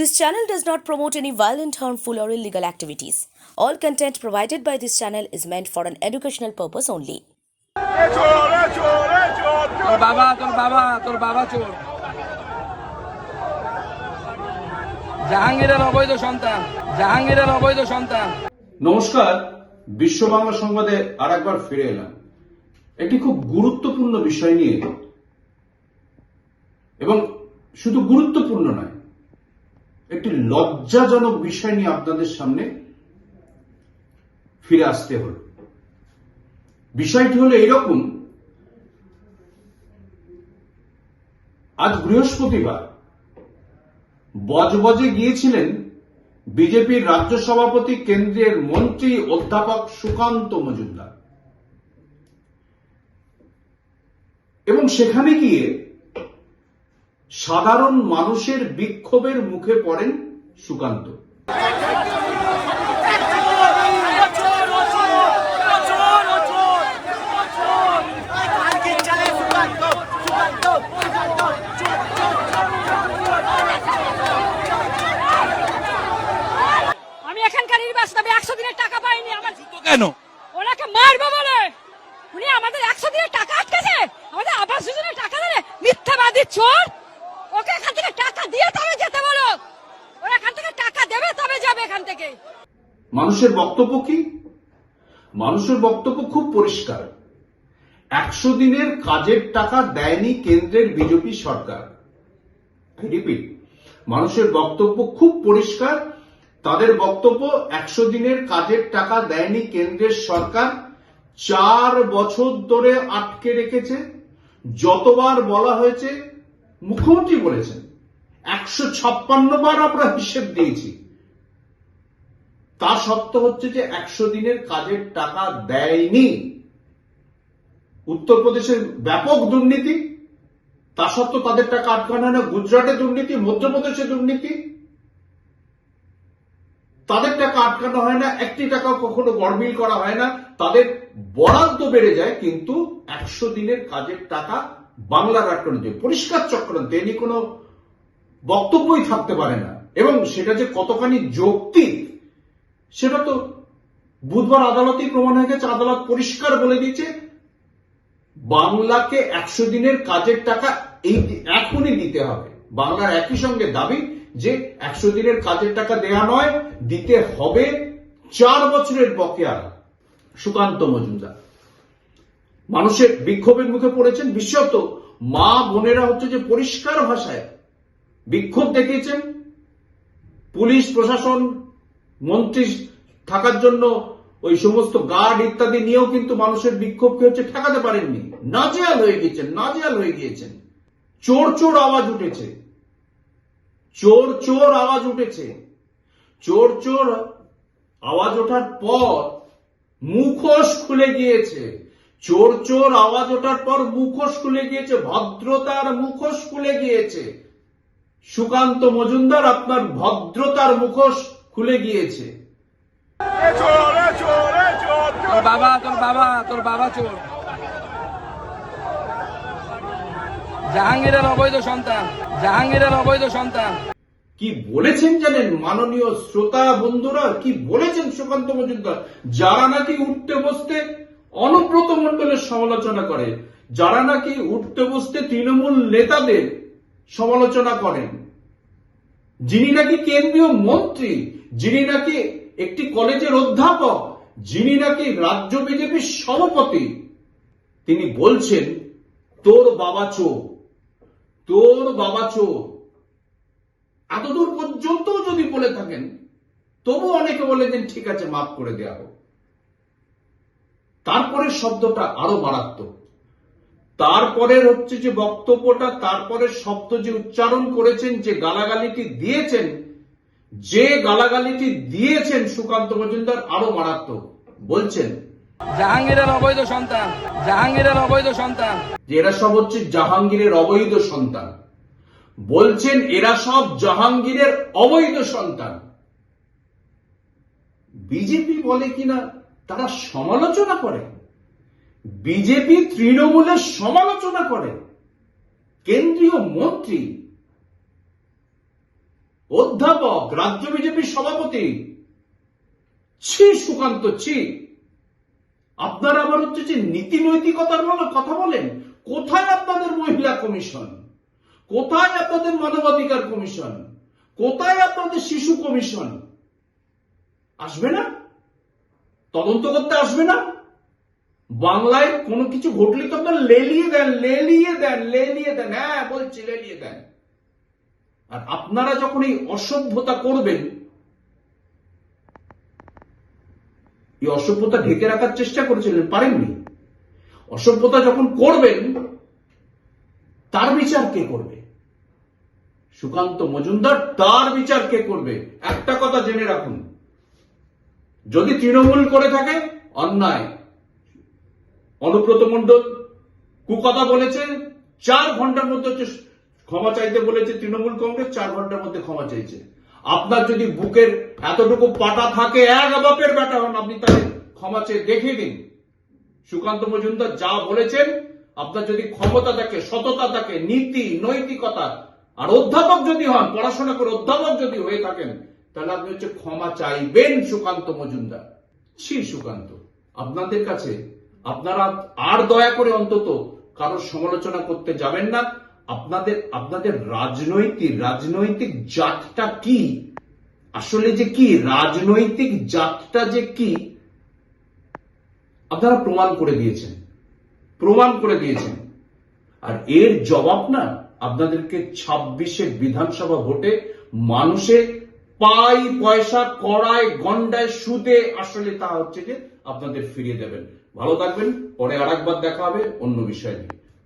This channel does not promote any violent, harmful, or illegal activities. All content provided by this channel is meant for an educational purpose only. এ চোর এ চোর এ চোর তোর বাবা তোর বাবা তোর বাবা চোর জাহাঙ্গীরের অবৈধ সন্তান জাহাঙ্গীরের অবৈধ সন্তান নমস্কার বিশ্ব বাংলা সংবাদে আর একবার ফিরে এলাম একটি খুব গুরুত্বপূর্ণ বিষয় নিয়ে এবং শুধু গুরুত্বপূর্ণ নয় একটি লজ্জাজনক বিষয় নিয়ে আপনাদের সামনে ফিরে আসতে হল। বিষয়টি হলো এরকম, আজ বৃহস্পতিবার বজবজে গিয়েছিলেন বিজেপির রাজ্য সভাপতি, কেন্দ্রের মন্ত্রী অধ্যাপক সুকান্ত মজুমদার। এবং সেখানে গিয়ে সাধারণ মানুষের বিক্ষোভের মুখে পড়েন সুকান্ত। আমি এখানকার নির্বাচন আমি একশো দিনের টাকা পাইনি আমার কেন? ওনাকে মারবো বলে। উনি আমাদের একশো দিনের টাকা আটকেছে। আমাদের আবাস যোজনার টাকা দেবে। মিথ্যাবাদী চোর। ওকে এখান থেকে টাকা দিয়ে তবে যেতে বলো। ওরা এখান থেকে টাকা দেবে তবে যাবে এখান থেকে। মানুষের বক্তব্য কি? মানুষের বক্তব্য খুব পরিষ্কার। একশো দিনের কাজের টাকা দেয়নি কেন্দ্রের বিজেপি সরকার। রিপিট মানুষের বক্তব্য খুব পরিষ্কার। তাদের বক্তব্য, একশো দিনের কাজের টাকা দেয়নি কেন্দ্রের সরকার। চার বছর ধরে আটকে রেখেছে। যতবার বলা হয়েছে মুখ্যমন্ত্রী বলেছেন, একশো ছাপ্পান্ন বার আমরা হিসেব দিয়েছি। তা সত্য হচ্ছে যে একশো দিনের কাজের টাকা দেয়নি। উত্তরপ্রদেশের ব্যাপক দুর্নীতি, তা সত্ত্বেও তাদের টাকা আটকানো হয় না। গুজরাটে দুর্নীতি, মধ্যপ্রদেশে দুর্নীতি, তাদের টাকা আটকানো হয় না। একটি টাকা কখনো গড়মিল করা হয় না। তাদের বরাদ্দ বেড়ে যায়, কিন্তু একশো দিনের কাজের টাকা বাংলার যায় পরিষ্কার চক্রান্ত এ কোনো বক্তব্যই থাকতে পারে না। এবং সেটা যে কতখানি যৌক্তিক, সেটা তো বুধবার আদালতেই প্রমাণ হয়ে গেছে। আদালত পরিষ্কার বলে দিয়েছে, বাংলাকে একশো দিনের কাজের টাকা এই এখনই দিতে হবে। বাংলার একই সঙ্গে দাবি যে একশো দিনের কাজের টাকা দেয়া নয়, দিতে হবে চার বছরের বকেয়া। সুকান্ত মজুমদার। মানুষের বিক্ষোভের মুখে পড়েছেন। বিশেষত মা বোনেরা হচ্ছে যে পরিষ্কার ভাষায় বিক্ষোভ দেখিয়েছেন। পুলিশ, প্রশাসন, মন্ত্রী থাকার জন্য ওই সমস্ত গার্ড ইত্যাদি নিয়েও কিন্তু মানুষের বিক্ষোভকে হচ্ছে ঠেকাতে পারেননি। নাজেয়াল হয়ে গিয়েছেন নাজেয়াল হয়ে গিয়েছেন। চোর চোর আওয়াজ উঠেছে। চোর চোর আওয়াজ উঠেছে। চোর চোর আওয়াজ ওঠার পর মুখোশ খুলে গিয়েছে। চোর চোর আওয়াজ ওঠার পর মুখোশ খুলে গিয়েছে ভদ্রতার মুখোশ খুলে গিয়েছে। সুকান্ত মজুমদার আপনার ভদ্রতার মুখোশ খুলে গিয়েছে। তোর বাবা তোর বাবা তোর বাবা চোর। জাহাঙ্গীরের অবৈধ সন্তান জাহাঙ্গীরের অবৈধ সন্তান। কি বলেছেন জানেন মাননীয় শ্রোতা বন্ধুরা? কি বলেছেন সুকান্ত মজুমদার? যারা নাকি উঠতে বসতে অনুব্রত মণ্ডলের সমালোচনা করে। যারা নাকি উঠতে বসতে তৃণমূল নেতাদের সমালোচনা করেন। যিনি নাকি কেন্দ্রীয় মন্ত্রী, যিনি নাকি একটি কলেজের অধ্যাপক, যিনি নাকি রাজ্য বিজেপির সভাপতি, তিনি বলছেন, তোর বাবা চোর, তোর বাবা চোর। এতদূর পর্যন্ত যদি বলে থাকেন তবু অনেকে বলে দেন, ঠিক আছে, মাফ করে দেওয়া হোক। তারপরে শব্দটা আরও মারাত্মক। তারপরের হচ্ছে যে বক্তব্যটা তারপরে শব্দ যে উচ্চারণ করেছেন যে গালাগালিটি দিয়েছেন যে গালাগালিটি দিয়েছেন সুকান্ত মজুমদার আরও মারাত্মক। বলছেন জাহাঙ্গীরের অবৈধ সন্তান জাহাঙ্গীরের অবৈধ সন্তান। যে এরা সব হচ্ছে জাহাঙ্গীরের অবৈধ সন্তান। বলছেন এরা সব জাহাঙ্গীরের অবৈধ সন্তান। বিজেপি বলে কিনা? তারা সমালোচনা করে। বিজেপি তৃণমূলের সমালোচনা করে। কেন্দ্রীয় মন্ত্রী, অধ্যাপক, রাজ্য বিজেপির সভাপতি, ছি সুকান্ত, ছি। আপনারা আবার হচ্ছে যে নীতি নৈতিকতার বলে কথা বলেন, কোথায় আপনাদের মহিলা কমিশন? কোথায় আপনাদের মানবাধিকার কমিশন? কোথায় আপনাদের শিশু কমিশন? আসবে না? তদন্ত করতে আসবে না? বাংলায় কোনো কিছু ঘটলে তো আপনার লেলিয়ে দেন লেলিয়ে দেন লেলিয়ে দেন হ্যাঁ বলছি, লেলিয়ে দেন। আর আপনারা যখন এই অসভ্যতা করবেন, এই অসভ্যতা ঢেকে রাখার চেষ্টা করেছিলেন, পারেননি? অসভ্যতা যখন করবেন, তার বিচার কে করবে? সুকান্ত মজুমদার, তার বিচার কে করবে? একটা কথা জেনে রাখুন। যদি তৃণমূল করে থাকে, অন্যায়। অনুব্রত মণ্ডল কুকথা বলেছে, চার ঘণ্টার মধ্যে হচ্ছে ক্ষমা চাইতে বলেছে তৃণমূল কংগ্রেস, চার ঘণ্টার মধ্যে ক্ষমা চাইছে। আপনার যদি বুকের এতটুকু পাটা থাকে, এক বাপের বেটা হন, আপনি তাদের ক্ষমা চেয়ে দেখিয়ে দিন। সুকান্ত মজুমদার যা বলেছেন, আপনার যদি ক্ষমতা থাকে, সততা থাকে, নীতি, নৈতিকতা, আর অধ্যাপক যদি হন, পড়াশোনা করে অধ্যাপক যদি হয়ে থাকেন তাহলে আপনি হচ্ছে ক্ষমা চাইবেন সুকান্ত মজুমদার। ছি, সুকান্ত, আপনাদের কাছে আপনারা আর দয়া করে অন্তত কারোর সমালোচনা করতে যাবেন না। আপনাদের আপনাদের রাজনৈতিক রাজনৈতিক জাতটা কি? আসলে যে কি, রাজনৈতিক জাতটা যে কি, আপনারা প্রমাণ করে দিয়েছেন। প্রমাণ করে দিয়েছেন। আর এর জবাব না আপনাদেরকে ছাব্বিশে বিধানসভা ভোটে মানুষে পাই পয়সা কড়ায় গন্ডায়, সুদে, আসলে তা হচ্ছে যে আপনাদের ফিরিয়ে দেবেন। ভালো থাকবেন, পরে আর একবার দেখা হবে, অন্য বিষয় নিয়ে।